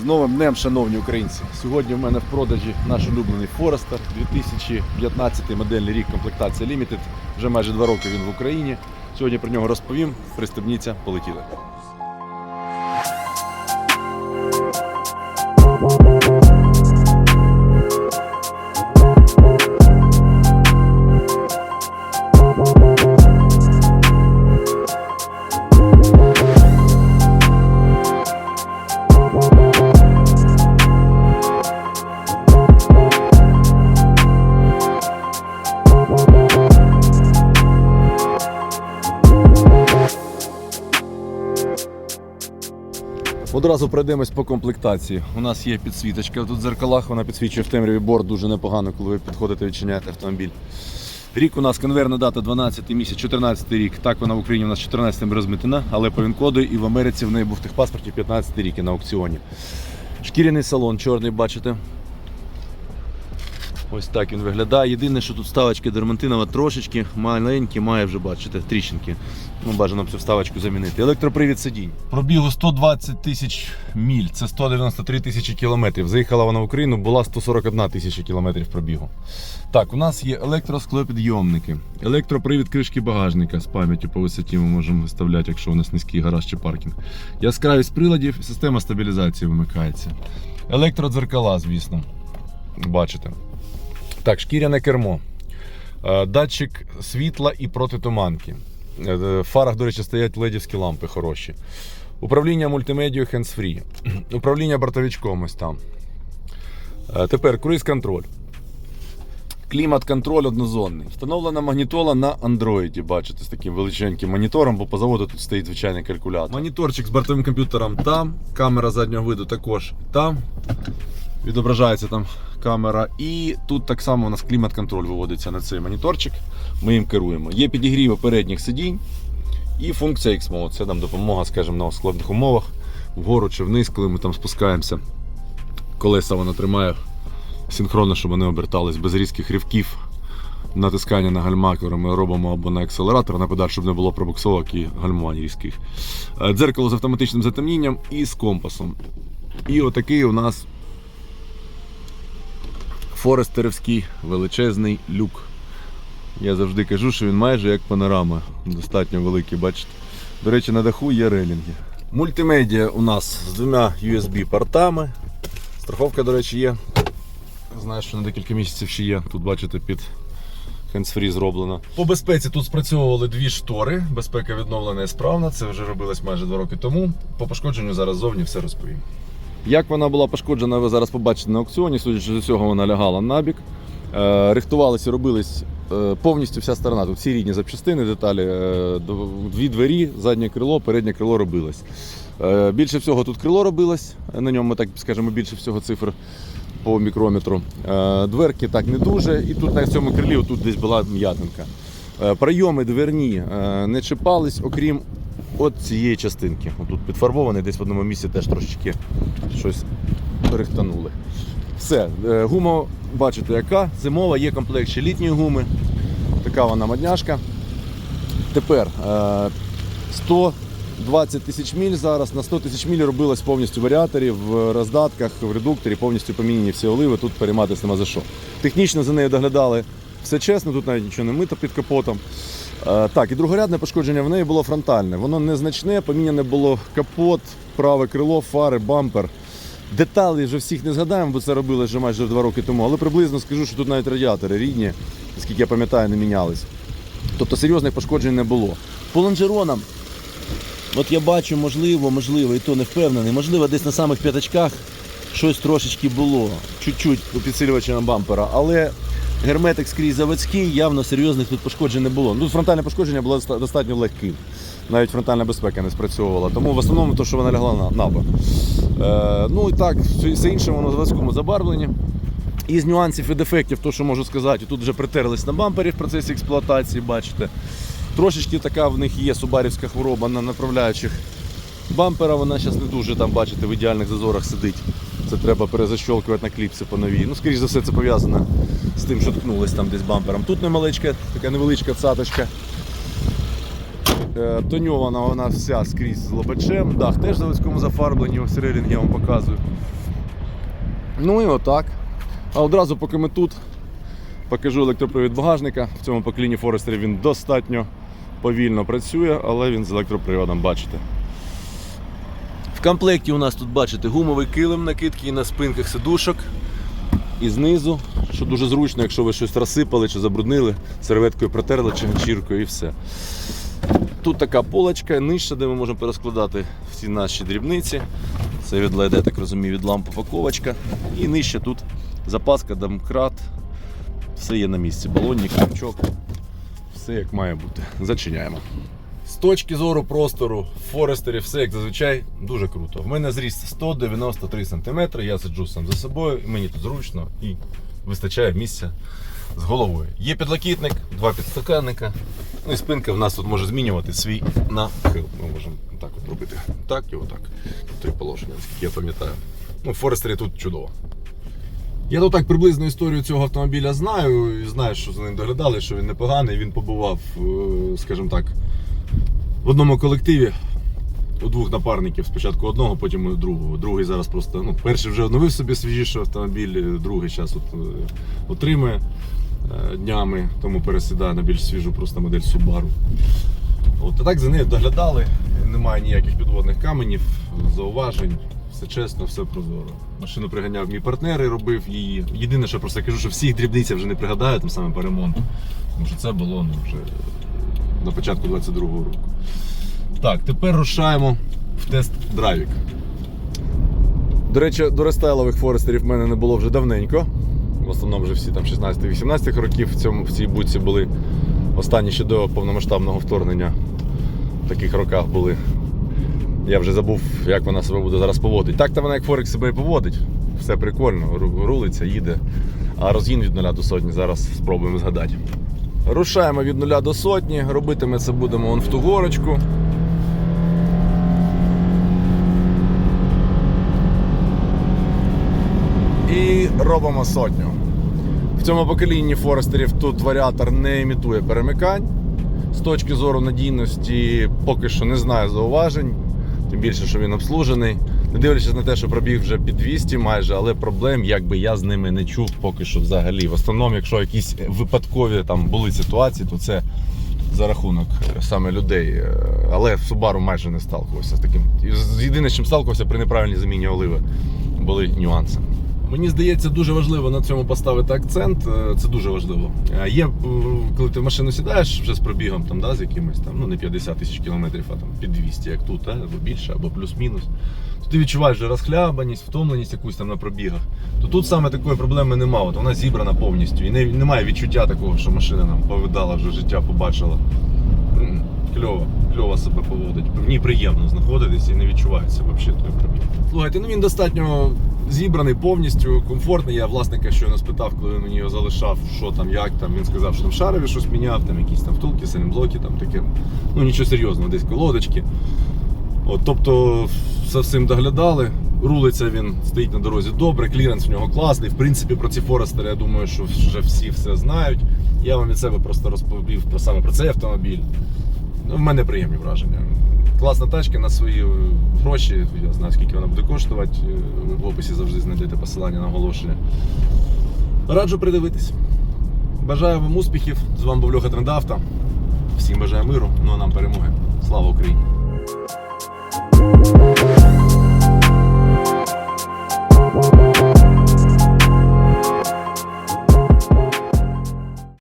З новим днем, шановні українці! Сьогодні в мене в продажі наш улюблений Forester 2015 модельний рік комплектація Limited. Вже майже два роки він в Україні. Сьогодні про нього розповім. Пристебніться, полетіли. Одразу пройдемось по комплектації. У нас є підсвіточка тут в дзеркалах, вона підсвічує в темряві борт дуже непогано, коли ви підходите відчиняєте автомобіль. Рік у нас конверна дата 12 місяць, 14 рік. Так вона в Україні у нас 14 розмитена, але по він-коду і в Америці в неї був в техпаспорті 15 рік і на аукціоні. Шкіряний салон чорний, бачите. Ось так він виглядає. Єдине, що тут вставочки дермантинова трошечки маленькі, має вже бачите, тріщинки. Ну, бажано цю вставочку замінити. Електропривід сидінь. Пробігу 120 тисяч міль, це 193 тисячі кілометрів. Заїхала вона в Україну, була 141 тисяча кілометрів пробігу. Так, у нас є електросклопідйомники, електропривід кришки багажника з пам'яттю по висоті ми можемо виставляти, якщо у нас низький гараж чи паркінг. Яскравість приладів, система стабілізації вимикається. Електродзеркала, звісно. Бачите. Так, шкіряне кермо. Е, Датчик світла і протитуманки. Е, В фарах, до речі, стоять ледівські лампи хороші. Управління мультимедією hands-free. Управління бортовичком ось там. Е, Тепер круїз-контроль. Клімат-контроль однозонний. Встановлена магнітола на андроїді. Бачите, з таким величеньким монітором, бо по заводу тут стоїть звичайний калькулятор. Моніторчик з бортовим комп'ютером там. Камера заднього виду також там. Відображається там камера. І тут так само у нас клімат-контроль виводиться на цей моніторчик. Ми їм керуємо. Є підігріви передніх сидінь і функція X-Mode. Це нам допомога, скажімо, на складних умовах, вгору чи вниз, коли ми там спускаємося. Колеса вона тримає синхронно, щоб вони обертались без різких ривків. Натискання на гальма, коли ми робимо або на акселератор, на педаль, щоб не було пробуксовок і гальмувань різких. Е, Дзеркало з автоматичним затемнінням і з компасом. І отакий у нас форестерівський величезний люк. Я завжди кажу, що він майже як панорама. Достатньо великий, бачите. До речі, на даху є релінги. Мультимедіа у нас з двома USB-портами. Страховка, до речі, є. Знаю, що на декілька місяців ще є. Тут бачите під hands-free зроблено. По безпеці тут спрацьовували дві штори. Безпека відновлена і справна. Це вже робилось майже два роки тому. По пошкодженню зараз зовні все розповім. Як вона була пошкоджена, ви зараз побачите на аукціоні. Судячи з усього, вона лягала набік. Е, Рихтувалися, робились е, повністю вся сторона. Тут всі рідні запчастини, деталі. Е, Дві двері, заднє крило, переднє крило робилось. Більше всього тут крило робилось. На ньому, так скажемо, більше всього цифр по мікрометру. Дверки так не дуже. І тут на цьому крилі тут десь була м'ятинка. Прийоми дверні не чіпались, окрім от цієї частинки. Тут підфарбований, десь в одному місці теж трошечки щось рихтанули. Все, е, гума, бачите, яка зимова, є комплект ще літньої гуми. Така вона модняшка. Тепер е, 120 тисяч міль зараз. На 100 тисяч міль робилось повністю в варіаторі, в роздатках, в редукторі, повністю поміняні всі оливи, тут перейматися нема за що. Технічно за нею доглядали все чесно, тут навіть нічого не мито під капотом. Е, Так, і другорядне пошкодження в неї було фронтальне. Воно незначне, поміняне було капот, праве крило, фари, бампер. Деталей вже всіх не згадаємо, бо це робили вже майже два роки тому, але приблизно скажу, що тут навіть радіатори рідні, наскільки я пам'ятаю, не мінялись. Тобто серйозних пошкоджень не було. По лонжеронам, от я бачу, можливо, можливо, і то не впевнений, можливо, десь на самих п'ятачках щось трошечки було, чуть-чуть у підсилювача бампера, але герметик скрізь заводський, явно серйозних тут пошкоджень не було. Ну, фронтальне пошкодження було достатньо легким. Навіть фронтальна безпека не спрацьовувала. Тому в основному то, що вона лягла на, на бок. Е, ну і так, все інше воно в заводському забарвленні. Із нюансів і дефектів, то, що можу сказати, тут вже притерлись на бампері в процесі експлуатації, бачите. Трошечки така в них є субарівська хвороба на направляючих бампера, вона зараз не дуже там, бачите, в ідеальних зазорах сидить. Це треба перезащолкувати на кліпси по новій. Ну, скоріш за все, це пов'язано з тим, що ткнулось там десь бампером. Тут немалечка, така невеличка цаточка. Е, Тоньована вона вся скрізь з лобачем. Дах теж заводському зафарбленні, ось релінг я вам показую. Ну і отак. А одразу, поки ми тут, покажу електропривід багажника. В цьому поколінні Форестері він достатньо повільно працює, але він з електроприводом, бачите. В комплекті у нас тут бачите гумовий килим накидки на спинках сидушок. І знизу, що дуже зручно, якщо ви щось розсипали чи забруднили, серветкою протерли чи ганчіркою і все. Тут така полочка, нижче, де ми можемо перескладати всі наші дрібниці. Це від LED, я так розумію, від ламп упаковочка. І нижче тут запаска, домкрат. Все є на місці. Балонник, крючок. Все як має бути. Зачиняємо. Точки зору простору в Форестері все як зазвичай дуже круто. В мене зріст 193 см, я сиджу сам за собою, мені тут зручно і вистачає місця з головою. Є підлокітник, два підстаканника. Ну і спинка в нас тут може змінювати свій нахил. Ми можемо так от робити. Так і отак. Три положення, наскільки я пам'ятаю. Ну, Форестері тут чудово. Я тут так приблизно історію цього автомобіля знаю і знаю, що за ним доглядали, що він непоганий. Він побував, е, скажімо так, в одному колективі у двох напарників. Спочатку одного, потім другого. Другий зараз просто, ну, перший вже оновив собі свіжіший автомобіль, другий зараз от, е, отримує е, днями, тому пересідає на більш свіжу просто модель Subaru. От, а так за нею доглядали, немає ніяких підводних каменів, зауважень. Все чесно, все прозоро. Машину приганяв мій партнер і робив її. Єдине, що просто кажу, що всіх дрібниць я вже не пригадаю, там саме по ремонту. Тому що це було ну, вже на початку 22-го року. Так, тепер рушаємо в тест-драйвік. До речі, до рестайлових форестерів в мене не було вже давненько. В основному вже всі там 16-18 років в, цьому, в цій будці були. Останні ще до повномасштабного вторгнення в таких роках були. Я вже забув, як вона себе буде зараз поводити. Так-то вона як Форекс себе і поводить. Все прикольно, рулиться, їде. А розгін від 0 до сотні зараз спробуємо згадати. Рушаємо від 0 до сотні, робити ми це будемо он в ту горочку. І робимо сотню. В цьому поколінні Форестерів тут варіатор не імітує перемикань. З точки зору надійності поки що не знаю зауважень, тим більше, що він обслужений. Не дивлячись на те, що пробіг вже під 200 майже, але проблем якби я з ними не чув поки що взагалі. В основному, якщо якісь випадкові там були ситуації, то це за рахунок е, саме людей. Е, Але в Subaru майже не сталкувався з таким. Єдине, з чим сталкувався при неправильній заміні оливи, були нюанси. Мені здається, дуже важливо на цьому поставити акцент. е, Це дуже важливо. Е, Є, е, коли ти в машину сідаєш вже з пробігом, там, да, з якимось там, ну не 50 тисяч кілометрів, а там під 200, як тут, або більше, або плюс-мінус. То ти відчуваєш вже розхлябаність, втомленість якусь там на пробігах. То тут саме такої проблеми немає. От вона зібрана повністю. І не, немає відчуття такого, що машина нам повидала вже життя, побачила. Кльово, кльово себе поводить. Ній приємно знаходитись і не відчувається взагалі той пробіг. Слухайте, ну він достатньо зібраний повністю, комфортний. Я власника щойно спитав, коли він мені його залишав, що там, як там. Він сказав, що там шарові щось міняв, там якісь там втулки, сайлентблоки, там таке. Ну нічого серйозного, десь колодочки. От, тобто за всім доглядали. Рулиться він стоїть на дорозі добре, кліренс в нього класний. В принципі, про ці Форестери, я думаю, що вже всі все знають. Я вам від себе просто розповів про саме про цей автомобіль. Ну, в мене приємні враження. Класна тачка на свої е, гроші. Я знаю, скільки вона буде коштувати. Е, в описі завжди знайдете посилання на оголошення. Раджу придивитись. Бажаю вам успіхів. З вами був Льоха Трендавта. Всім бажаю миру, ну а нам перемоги. Слава Україні!